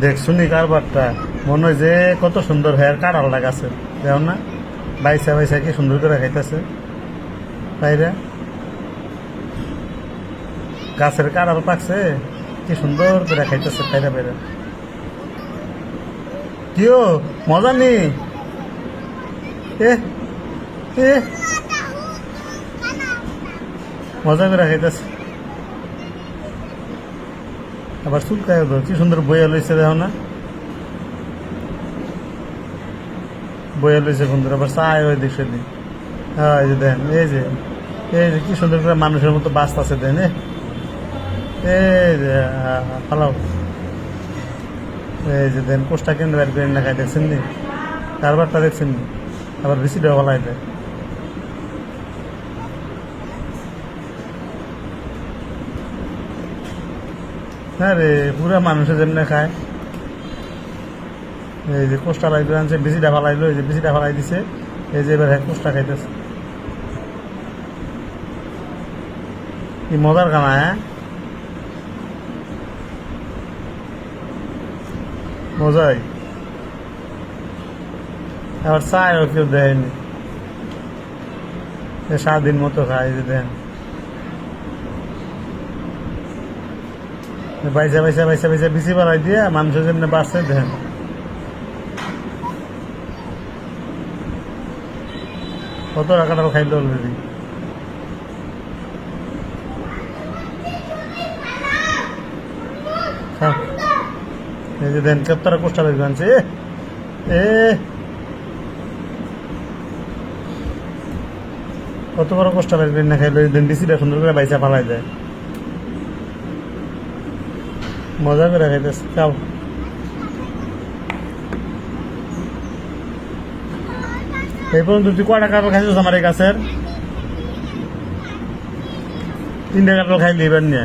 দেখছুনি কারবারটা? মনে হয় যে কত সুন্দর হেয়ার কাটাল লাগাছে। দেখো না? বাইসা বাইসা কি সুন্দর করে খাইতেছে। বাইরে। গাছের কাটাল পাকছে। কি সুন্দর করে খাইতেছে বাইরে বাইরে। কিও, মজা নি? এ এ। মজা করে খাইতেছে। আবার চুলকায় কি সুন্দর বইয়া লইছে দেখো না। বইয়া লইছে বন্ধুরা, আবার চায় ওই দিক সেদিক। হ্যাঁ এই যে দেন, এই যে এই যে কি সুন্দর করে মানুষের মতো বাস্ত আছে দেন, এ। যে পালাও এই যে দেন কোষ্টা কেন্দ্র বের করে না খাই দেখছেন নি। কারবারটা দেখছেন নি। আবার বেশি বলা দেয় হ্যাঁ রে, পুরা মানুষের জন্য খায়। এই যে কোষ্টা লাগল আনছে বেশিটা ফালাইলো এই যে বেশিটা ফালাই দিছে, এই যে এবার হ্যাঁ কোষ্টা খাইতেছে। কি মজার খানা হ্যাঁ? মজাই। আবার চায়ও কেউ দেয়নি। এ সারাদিন মতো খায় যে দেন। বাইসা বাইসা বাইসা বাইসা বিচি বাড়াই দিয়ে মানুষের জন্য বাঁচছে দেন। কত টাকাটা খাইলো অলরেডি এই যে দেন, কেপ্তারা কোষ্টা বের আনছে। এ কত বড় কোষ্টা করে না খাইলো? এই দেন ডিসিটা সুন্দর করে বাইসা ফালাই দেয়। মজা করে খাইতেছে খাও এই পর্যন্ত তুই কয়টা কাপড় খাইছিস আমার এই গাছের? তিনটা কাপড় খাইলি এবার নিয়ে।